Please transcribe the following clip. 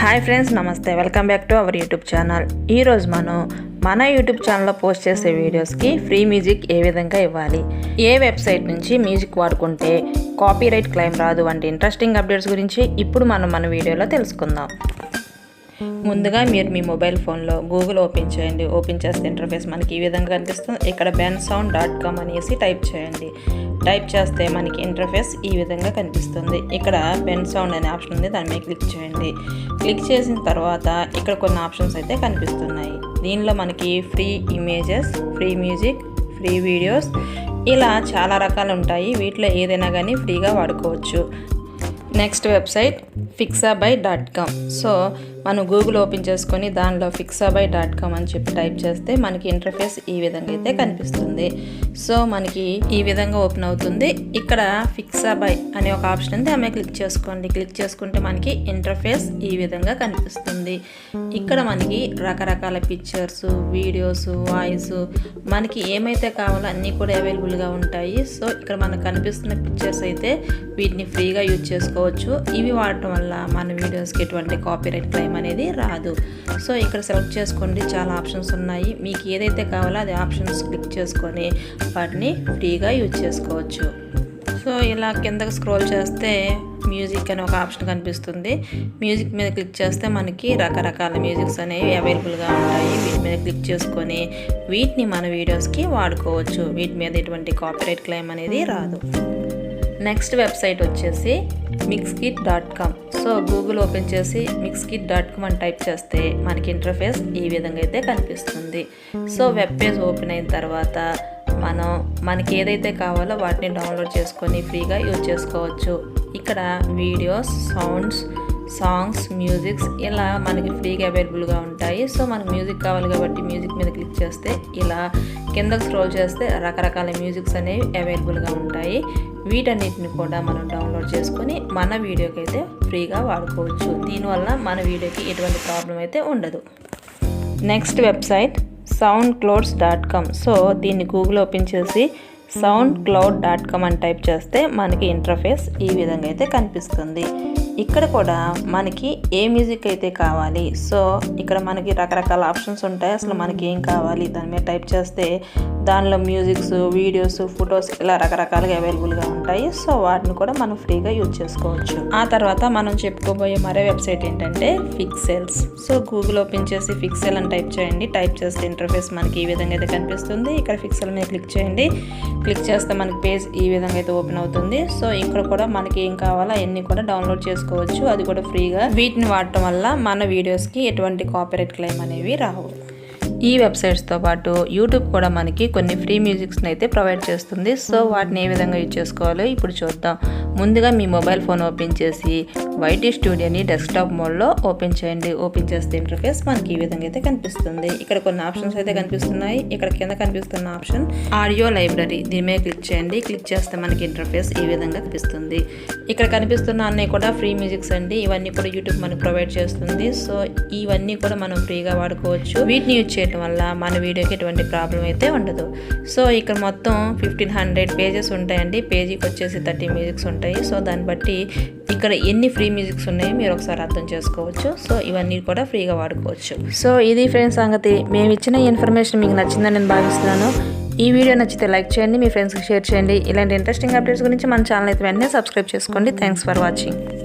Hi friends నమస్తే. Welcome back to our YouTube channel. ఈరోజు మనం మన యూట్యూబ్ ఛానల్లో పోస్ట్ చేసే వీడియోస్కి ఫ్రీ మ్యూజిక్ ఏ విధంగా ఇవ్వాలి? ఏ వెబ్సైట్ నుంచి మ్యూజిక్ వాడుకుంటే కాపీరైట్ క్లైమ్ రాదు? వంటి ఇంట్రెస్టింగ్ అప్డేట్స్ గురించి ఇప్పుడు మనం మన వీడియోలో తెలుసుకుందాం. ముందుగా మీరు మీ మొబైల్ ఫోన్లో గూగుల్ ఓపెన్ చేయండి. ఓపెన్ చేస్తే ఇంటర్ఫేస్ మనకి ఈ విధంగా కనిపిస్తుంది. ఇక్కడ బెన్ సౌండ్ డాట్ కామ్ అనేసి టైప్ చేయండి. టైప్ చేస్తే మనకి ఇంటర్ఫేస్ ఈ విధంగా కనిపిస్తుంది. ఇక్కడ బెన్ సౌండ్ అనే ఆప్షన్ ఉంది. దాని మీద క్లిక్ చేయండి. క్లిక్ చేసిన తర్వాత ఇక్కడ కొన్ని ఆప్షన్స్ అయితే కనిపిస్తున్నాయి. దీనిలో మనకి free images free music free videos ఇలా చాలా రకాలు ఉంటాయి. వీటిలో ఏదైనా కానీ ఫ్రీగా వాడుకోవచ్చు. Next website Pixabay dot com. So మనం గూగుల్ ఓపెన్ చేసుకొని దానిలో ఫిక్సాబై డాట్ కామ్ అని చెప్పి టైప్ చేస్తే మనకి ఇంటర్ఫేస్ ఈ విధంగా అయితే కనిపిస్తుంది. సో మనకి ఈ విధంగా ఓపెన్ అవుతుంది. ఇక్కడ ఫిక్సాబై అనే ఒక ఆప్షన్ ఉంది. ఆమె క్లిక్ చేసుకోండి. క్లిక్ చేసుకుంటే మనకి ఇంటర్ఫేస్ ఈ విధంగా కనిపిస్తుంది. ఇక్కడ మనకి రకరకాల పిక్చర్స్ వీడియోస్ వాయిస్ మనకి ఏమైతే కావాలో అన్నీ కూడా అవైలబుల్గా ఉంటాయి. సో ఇక్కడ మనకు కనిపిస్తున్న పిక్చర్స్ అయితే వీటిని ఫ్రీగా యూజ్ చేసుకోవచ్చు. ఇవి వాడటం వల్ల మన వీడియోస్కి ఎటువంటి కాపీరైట్ క్లెయిమ్ అనేది రాదు. సో ఇక్కడ సెలెక్ట్ చేసుకోండి. చాలా ఆప్షన్స్ ఉన్నాయి. మీకు ఏదైతే కావాలో అది ఆప్షన్స్ క్లిక్ చేసుకొని వాటిని ఫ్రీగా యూజ్ చేసుకోవచ్చు. సో ఇలా కిందకు స్క్రోల్ చేస్తే మ్యూజిక్ అనే ఒక ఆప్షన్ కనిపిస్తుంది. మ్యూజిక్ మీద క్లిక్ చేస్తే మనకి రకరకాల మ్యూజిక్స్ అనేవి అవైలబుల్గా ఉంటాయి. వీటి మీద క్లిక్ చేసుకొని వీటిని మన వీడియోస్కి వాడుకోవచ్చు. వీటి మీద ఎటువంటి కాపీరైట్ క్లెయిమ్ అనేది రాదు. నెక్స్ట్ వెబ్సైట్ వచ్చేసి Mixkit dot com so Google open చేసి మిక్స్కిట్ డాట్ కామ్ అని టైప్ చేస్తే మనకి ఇంటర్ఫేస్ ఈ విధంగా అయితే కనిపిస్తుంది. సో వెబ్ పేజ్ ఓపెన్ అయిన తర్వాత మనం మనకి ఏదైతే కావాలో వాటిని డౌన్లోడ్ చేసుకొని ఫ్రీగా యూజ్ చేసుకోవచ్చు. ఇక్కడ వీడియోస్ సౌండ్స్ సాంగ్స్ మ్యూజిక్స్ ఇలా మనకి ఫ్రీగా అవైలబుల్గా ఉంటాయి. సో మనకు మ్యూజిక్ కావాలి కాబట్టి మ్యూజిక్ మీద క్లిక్ చేస్తే ఇలా కిందకు స్క్రోల్ చేస్తే రకరకాల మ్యూజిక్స్ అనేవి అవైలబుల్గా ఉంటాయి. వీటన్నిటిని కూడా మనం డౌన్లోడ్ చేసుకొని మన వీడియోకి అయితే ఫ్రీగా వాడుకోవచ్చు. దీనివల్ల మన వీడియోకి ఎటువంటి ప్రాబ్లం అయితే ఉండదు. Next website sound clouds dot com so దీన్ని గూగుల్ ఓపెన్ చేసి సౌండ్ క్లౌడ్ డాట్ కామ్ అని టైప్ చేస్తే మనకి ఇంటర్ఫేస్ ఈ విధంగా అయితే కనిపిస్తుంది. ఇక్కడ కూడా మనకి ఏ మ్యూజిక్ అయితే కావాలి సో ఇక్కడ మనకి రకరకాల ఆప్షన్స్ ఉంటాయి. అసలు మనకి ఏం కావాలి దాని మీద టైప్ చేస్తే దానిలో మ్యూజిక్స్ వీడియోస్ ఫొటోస్ ఇలా రకరకాలుగా అవైలబుల్గా ఉంటాయి. సో వాటిని కూడా మనం ఫ్రీగా యూజ్ చేసుకోవచ్చు. ఆ తర్వాత మనం చెప్పుకోబోయే మరో వెబ్సైట్ ఏంటంటే ఫిక్సెల్స్ సో గూగుల్ ఓపెన్ చేసి ఫిక్సెల్ అని టైప్ చేయండి. టైప్ చేస్తే ఇంటర్ఫేస్ మనకి ఈ విధంగా అయితే కనిపిస్తుంది. ఇక్కడ ఫిక్సెల్ మీద క్లిక్ చేయండి. క్లిక్ చేస్తే మనకి పేజ్ ఈ విధంగా అయితే ఓపెన్ అవుతుంది. సో ఇక్కడ కూడా మనకి ఏం కావాలో అవన్నీ కూడా డౌన్లోడ్ చేసుకోవచ్చు. అది కూడా ఫ్రీగా. వీటిని వాడటం వల్ల మన వీడియోస్కి ఎటువంటి కాపీరైట్ క్లెయిమ్ అనేవి రావు. ఈ వెబ్సైట్స్తో పాటు యూట్యూబ్ కూడా మనకి కొన్ని ఫ్రీ మ్యూజిక్స్ని అయితే ప్రొవైడ్ చేస్తుంది. సో వాటిని ఏ విధంగా యూజ్ చేసుకోవాలో ఇప్పుడు చూద్దాం. ముందుగా మీ మొబైల్ ఫోన్ ఓపెన్ చేసి వైటీ స్టూడియోని డెస్క్టాప్ మోడ్లో ఓపెన్ చేయండి. ఓపెన్ చేస్తే ఇంటర్ఫేస్ మనకి ఈ విధంగా అయితే కనిపిస్తుంది. ఇక్కడ కొన్ని ఆప్షన్స్ అయితే కనిపిస్తున్నాయి. ఇక్కడ కింద కనిపిస్తున్న ఆప్షన్ ఆడియో లైబ్రరీ. దీని మీద క్లిక్ చేయండి. క్లిక్ చేస్తే మనకి ఇంటర్ఫేస్ ఈ విధంగా కనిపిస్తుంది. ఇక్కడ కనిపిస్తున్న అన్నీ కూడా ఫ్రీ మ్యూజిక్స్ అండి. ఇవన్నీ కూడా యూట్యూబ్ మనకు ప్రొవైడ్ చేస్తుంది. సో ఇవన్నీ కూడా మనం ఫ్రీగా వాడుకోవచ్చు. వీటిని యూజ్ చేయడం వల్ల మన వీడియోకి ఎటువంటి ప్రాబ్లం అయితే ఉండదు. సో ఇక్కడ మొత్తం ఫిఫ్టీన్ హండ్రెడ్ పేజెస్ ఉంటాయండి. పేజీకి వచ్చేసి థర్టీ మ్యూజిక్స్ ఉంటాయి. సో దాన్ని బట్టి ఇక్కడ ఎన్ని ఫ్రీ మ్యూజిక్స్ ఉన్నాయో మీరు ఒకసారి అర్థం చేసుకోవచ్చు. సో ఇవన్నీ కూడా ఫ్రీగా వాడుకోవచ్చు. సో ఇది ఫ్రెండ్స్ సంగతి. మేము ఇచ్చిన ఇన్ఫర్మేషన్ మీకు నచ్చిందని నేను భావిస్తున్నాను. ఈ వీడియో నచ్చితే లైక్ చేయండి మీ ఫ్రెండ్స్కి షేర్ చేయండి. ఇలాంటి ఇంట్రెస్టింగ్ అప్డేట్స్ గురించి మన ఛానల్ అయితే వెంటనే సబ్స్క్రైబ్ చేసుకోండి. Thanks for watching